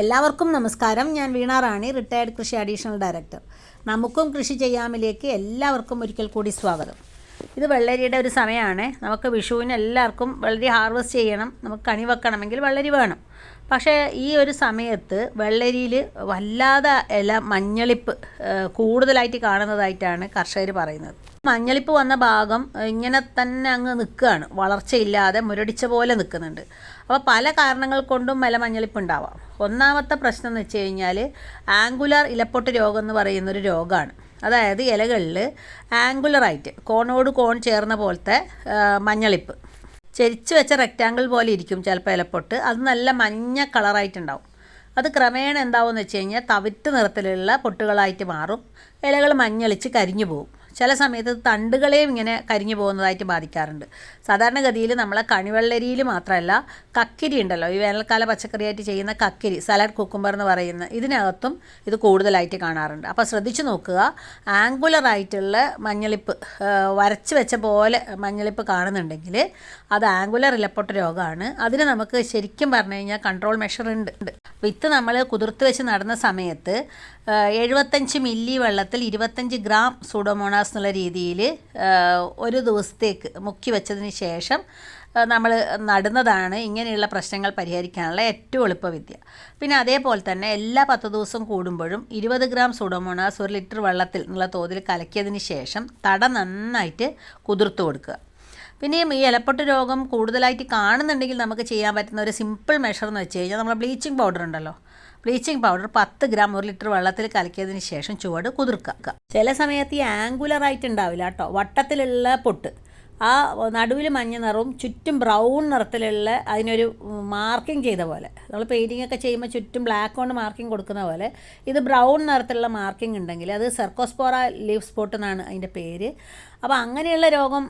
എല്ലാവർക്കും നമസ്കാരം. ഞാൻ വീണ റാണി റിട്ടയർഡ് കൃഷി അഡീഷണൽ ഡയറക്ടർ നമുക്കും കൃഷി ചെയ്യാമിലേക്ക് എല്ലാവർക്കും ഒരിക്കൽ കൂടി സ്വാഗതം. ഇത് വെള്ളരിയുടെ ഒരു സമയമാണ്. നമുക്ക് വിഷുവിന് എല്ലാവർക്കും വെള്ളരി ഹാർവസ്റ്റ് ചെയ്യണം. നമുക്ക് കണി വെക്കണമെങ്കിൽ വെള്ളരി വേണം. പക്ഷേ ഈ ഒരു സമയത്ത് വെള്ളരിയിൽ വല്ലാതെ ഇല മഞ്ഞളിപ്പ് കൂടുതലായിട്ട് കാണുന്നതായിട്ടാണ് കർഷകർ പറയുന്നത്. മഞ്ഞളിപ്പ് വന്ന ഭാഗം ഇങ്ങനെ തന്നെ അങ്ങ് നിൽക്കുകയാണ്. വളർച്ചയില്ലാതെ മുരടിച്ച പോലെ നിൽക്കുന്നുണ്ട്. അപ്പോൾ പല കാരണങ്ങൾ കൊണ്ടും മല മഞ്ഞളിപ്പ് ഉണ്ടാവാം. ഒന്നാമത്തെ പ്രശ്നം എന്ന് വെച്ച് കഴിഞ്ഞാൽ ആംഗുലർ ഇലപ്പൊട്ട് രോഗം എന്ന് പറയുന്നൊരു രോഗമാണ് അതായത് ഇലകളിൽ ആംഗുലറായിട്ട് കോണോട് കോൺ ചേർന്ന പോലത്തെ മഞ്ഞളിപ്പ്. ചെരിച്ചു വെച്ച റെക്റ്റാങ്കിൾ പോലെ ഇരിക്കും ചിലപ്പോൾ ഇലപ്പൊട്ട്. അത് നല്ല മഞ്ഞ കളറായിട്ടുണ്ടാവും. അത് ക്രമേണ എന്താവുമെന്ന് വെച്ച് കഴിഞ്ഞാൽ തവിട്ട് നിറത്തിലുള്ള പൊട്ടുകളായിട്ട് മാറും. ഇലകൾ മഞ്ഞളിച്ച് കരിഞ്ഞു പോകും ചില സമയത്ത് തണ്ടുകളെയും ഇങ്ങനെ കരിഞ്ഞു പോകുന്നതായിട്ട് ബാധിക്കാറുണ്ട്. സാധാരണഗതിയിൽ നമ്മളെ കണിവെള്ളരിയിൽ മാത്രമല്ല കക്കിരി ഉണ്ടല്ലോ ഈ വേനൽക്കാല പച്ചക്കറിയായിട്ട് ചെയ്യുന്ന കക്കിരി സലാഡ് കുക്കുംബർ എന്ന് പറയുന്ന ഇതിനകത്തും ഇത് കൂടുതലായിട്ട് കാണാറുണ്ട്. അപ്പോൾ ശ്രദ്ധിച്ചു നോക്കുക ആംഗുലറായിട്ടുള്ള മഞ്ഞളിപ്പ് വരച്ച് വെച്ച പോലെ മഞ്ഞളിപ്പ് കാണുന്നുണ്ടെങ്കിൽ അത് ആംഗുലർ ഇലപ്പൊട്ട രോഗമാണ്. അതിന് നമുക്ക് ശരിക്കും പറഞ്ഞു കഴിഞ്ഞാൽ കൺട്രോൾ മെഷർ ഉണ്ട്. വിത്ത് നമ്മൾ കുതിർത്ത് വെച്ച് നടന്ന സമയത്ത് എഴുപത്തഞ്ച് മില്ലി വെള്ളത്തിൽ ഇരുപത്തഞ്ച് ഗ്രാം സൂഡോമോണാസ് എന്നുള്ള രീതിയിൽ ഒരു ദിവസത്തേക്ക് മുക്കി വെച്ചതിന് ശേഷം നമ്മൾ നടുന്നതാണ് ഇങ്ങനെയുള്ള പ്രശ്നങ്ങൾ പരിഹരിക്കാനുള്ള ഏറ്റവും എളുപ്പവിദ്യ പിന്നെ അതേപോലെ തന്നെ എല്ലാ പത്ത് ദിവസം കൂടുമ്പോഴും ഇരുപത് ഗ്രാം സൂഡോമോണാസ് ഒരു ലിറ്റർ വെള്ളത്തിൽ എന്നുള്ള തോതിൽ കലക്കിയതിന് ശേഷം തട നന്നായിട്ട് കുതിർത്ത് കൊടുക്കുക. പിന്നെയും ഈ ഇലപ്പൊട്ട് രോഗം കൂടുതലായിട്ട് കാണുന്നുണ്ടെങ്കിൽ നമുക്ക് ചെയ്യാൻ പറ്റുന്ന ഒരു സിമ്പിൾ മെഷർ എന്ന് വെച്ച് കഴിഞ്ഞാൽ നമ്മൾ ബ്ലീച്ചിങ് പൗഡർ ഉണ്ടല്ലോ. ബ്ലീച്ചിങ് പൗഡർ പത്ത് ഗ്രാം ഒരു ലിറ്റർ വെള്ളത്തിൽ കലക്കിയതിന് ശേഷം ചുവട് കുതിർക്കുക. ചില സമയത്ത് ഈ ആംഗുലർ ആയിട്ട് ഉണ്ടാവില്ല കേട്ടോ. വട്ടത്തിലുള്ള പൊട്ട്. ആ നടുവിൽ മഞ്ഞ നിറവും ചുറ്റും ബ്രൗൺ നിറത്തിലുള്ള അതിനൊരു മാർക്കിംഗ് ചെയ്ത പോലെ. നമ്മൾ പെയിന്റിംഗ് ഒക്കെ ചെയ്യുമ്പോൾ ചുറ്റും ബ്ലാക്ക് കൊണ്ട് മാർക്കിംഗ് കൊടുക്കുന്ന പോലെ. ഇത് ബ്രൗൺ നിറത്തിലുള്ള മാർക്കിംഗ് ഉണ്ടെങ്കിൽ അത് സെർക്കോസ്പോറ ലീവ് സ്പോട്ട് എന്നാണ് അതിന്റെ പേര്. അപ്പോൾ അങ്ങനെയുള്ള രോഗം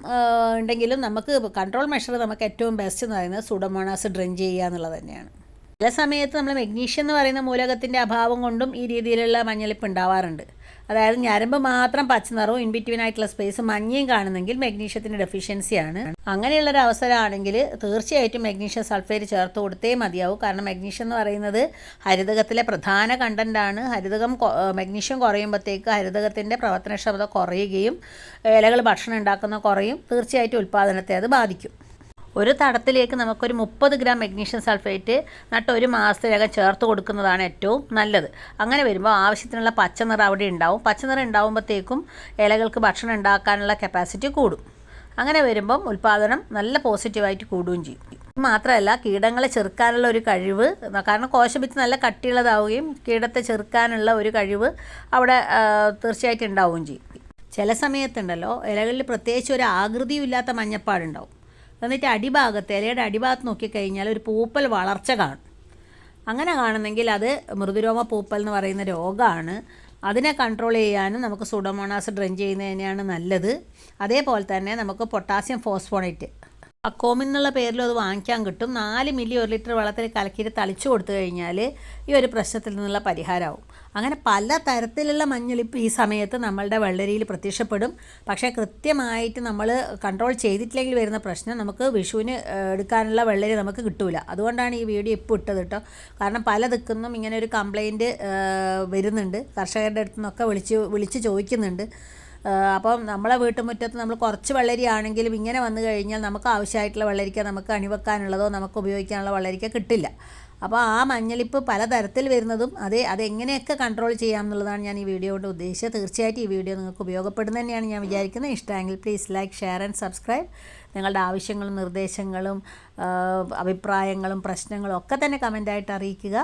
ഉണ്ടെങ്കിലും നമുക്ക് കൺട്രോൾ മെഷർ നമുക്ക് ഏറ്റവും ബെസ്റ്റ് എന്ന് പറയുന്നത് സുഡമോണാസ് ഡ്രിങ്ക് ചെയ്യുക എന്നുള്ളത് തന്നെയാണ്. ചില സമയത്ത് നമ്മൾ മെഗ്നീഷ്യം എന്ന് പറയുന്ന മൂലകത്തിന്റെ അഭാവം കൊണ്ടും ഈ രീതിയിലുള്ള മഞ്ഞളിപ്പ് ഉണ്ടാവാറുണ്ട്. അതായത് ഞരമ്പ് മാത്രം പച്ചനിറവും ഇൻ ബിറ്റ്വീൻ ആയിട്ടുള്ള സ്പേസ് മഞ്ഞയും കാണുന്നെങ്കിൽ മെഗ്നീഷ്യത്തിന്റെ ഡെഫിഷ്യൻസിയാണ് അങ്ങനെയുള്ള ഒരു അവസരമാണെങ്കിൽ തീർച്ചയായിട്ടും മെഗ്നീഷ്യം സൾഫേറ്റ് ചേർത്ത് കൊടുത്തേ മതിയാവും. കാരണം മെഗ്നീഷ്യം എന്ന് പറയുന്നത് ഹരിതകത്തിലെ പ്രധാന കണ്ടന്റാണ് ഹരിതകം മെഗ്നീഷ്യം കുറയുമ്പോഴത്തേക്ക് ഹരിതകത്തിന്റെ പ്രവർത്തനക്ഷമത കുറയുകയും ഇലകൾ ഭക്ഷണം ഉണ്ടാക്കുന്ന കുറയും തീർച്ചയായിട്ടും ഉൽപ്പാദനത്തെ അത് ബാധിക്കും. ഒരു തടത്തിലേക്ക് നമുക്കൊരു മുപ്പത് ഗ്രാം മഗ്നീഷ്യം സൾഫേറ്റ് നട്ട് ഒരു മാസത്തിനകം ചേർത്ത് കൊടുക്കുന്നതാണ് ഏറ്റവും നല്ലത്. അങ്ങനെ വരുമ്പോൾ ആവശ്യത്തിനുള്ള പച്ചനിറം അവിടെ ഉണ്ടാവും. പച്ചനിറം ഉണ്ടാവുമ്പോഴത്തേക്കും ഇലകൾക്ക് ഭക്ഷണം ഉണ്ടാക്കാനുള്ള കപ്പാസിറ്റി കൂടും. അങ്ങനെ വരുമ്പം ഉൽപ്പാദനം നല്ല പോസിറ്റീവായിട്ട് കൂടുകയും ചെയ്യും. മാത്രമല്ല കീടങ്ങളെ ചെറുക്കാനുള്ള ഒരു കഴിവ് കാരണം കോശഭിത്തി നല്ല കട്ടിയുള്ളതാവുകയും കീടത്തെ ചെറുക്കാനുള്ള ഒരു കഴിവ് അവിടെ തീർച്ചയായിട്ടും ഉണ്ടാവുകയും ചെയ്യും. ചില സമയത്തുണ്ടല്ലോ ഇലകളിൽ പ്രത്യേകിച്ച് ഒരു ആകൃതിയും ഇല്ലാത്ത മഞ്ഞപ്പാടുണ്ടാവും. എന്നിട്ട് അടിഭാഗത്ത് ഇലയുടെ അടിഭാഗത്ത് നോക്കിക്കഴിഞ്ഞാൽ ഒരു പൂപ്പൽ വളർച്ച കാണും. അങ്ങനെ കാണുന്നെങ്കിൽ അത് മൃദുരോമ പൂപ്പൽ എന്ന് പറയുന്ന രോഗമാണ്. അതിനെ കൺട്രോൾ ചെയ്യാനും നമുക്ക് സുഡോമോണാസ് ഡ്രെയിൻ ചെയ്യുന്നത് തന്നെയാണ് നല്ലത്. അതേപോലെ തന്നെ നമുക്ക് പൊട്ടാസ്യം ഫോസ്ഫോണേറ്റ് അക്കോമിൻ എന്നുള്ള പേരിലും അത് വാങ്ങിക്കാൻ കിട്ടും. നാല് മില്ലി ഒരു ലിറ്റർ വെള്ളത്തിൽ കലക്കിയിട്ട് തളിച്ചു കൊടുത്തു കഴിഞ്ഞാൽ ഈ ഒരു പ്രശ്നത്തിൽ നിന്നുള്ള പരിഹാരമാവും. അങ്ങനെ പല തരത്തിലുള്ള മഞ്ഞളിപ്പ് ഈ സമയത്ത് നമ്മളുടെ വെള്ളരിയിൽ പ്രത്യക്ഷപ്പെടും. പക്ഷേ കൃത്യമായിട്ട് നമ്മൾ കൺട്രോൾ ചെയ്തിട്ടില്ലെങ്കിൽ വരുന്ന പ്രശ്നം നമുക്ക് വിഷുവിന് എടുക്കാനുള്ള വെള്ളരി നമുക്ക് കിട്ടൂല. അതുകൊണ്ടാണ് ഈ വീഡിയോ ഇപ്പോൾ ഇട്ടത് കേട്ടോ കാരണം പല ദിക്കുന്നും ഇങ്ങനെ ഒരു കംപ്ലൈന്റ് വരുന്നുണ്ട്. കർഷകരുടെ അടുത്തു നിന്നൊക്കെ വിളിച്ച് വിളിച്ച് ചോദിക്കുന്നുണ്ട്. അപ്പം നമ്മളെ വീട്ടുമുറ്റത്ത് നമ്മൾ കുറച്ച് വെള്ളരി ആണെങ്കിലും ഇങ്ങനെ വന്നു കഴിഞ്ഞാൽ നമുക്ക് ആവശ്യമായിട്ടുള്ള വെള്ളരിക്ക നമുക്ക് അണിവെക്കാനുള്ളതോ നമുക്ക് ഉപയോഗിക്കാനുള്ള വെള്ളരിക്ക കിട്ടില്ല. അപ്പോൾ ആ മഞ്ഞളിപ്പ് പലതരത്തിൽ വരുന്നതും അതേ അതെങ്ങനെയൊക്കെ കൺട്രോൾ ചെയ്യാം എന്നുള്ളതാണ് ഞാൻ ഈ വീഡിയോ കൊണ്ട് ഉദ്ദേശിച്ചത്. തീർച്ചയായിട്ടും ഈ വീഡിയോ നിങ്ങൾക്ക് ഉപയോഗപ്പെടുന്ന തന്നെയാണ് ഞാൻ വിചാരിക്കുന്നത്. ഇഷ്ടമെങ്കിൽ please like share and subscribe നിങ്ങളുടെ ആവശ്യങ്ങളും നിർദ്ദേശങ്ങളും അഭിപ്രായങ്ങളും പ്രശ്നങ്ങളും ഒക്കെ തന്നെ കമന്റായിട്ട് അറിയിക്കുക.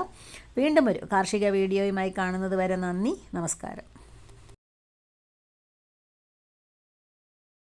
വീണ്ടും ഒരു കാർഷിക വീഡിയോയുമായി കാണുന്നത് വരെ നന്ദി. നമസ്കാരം.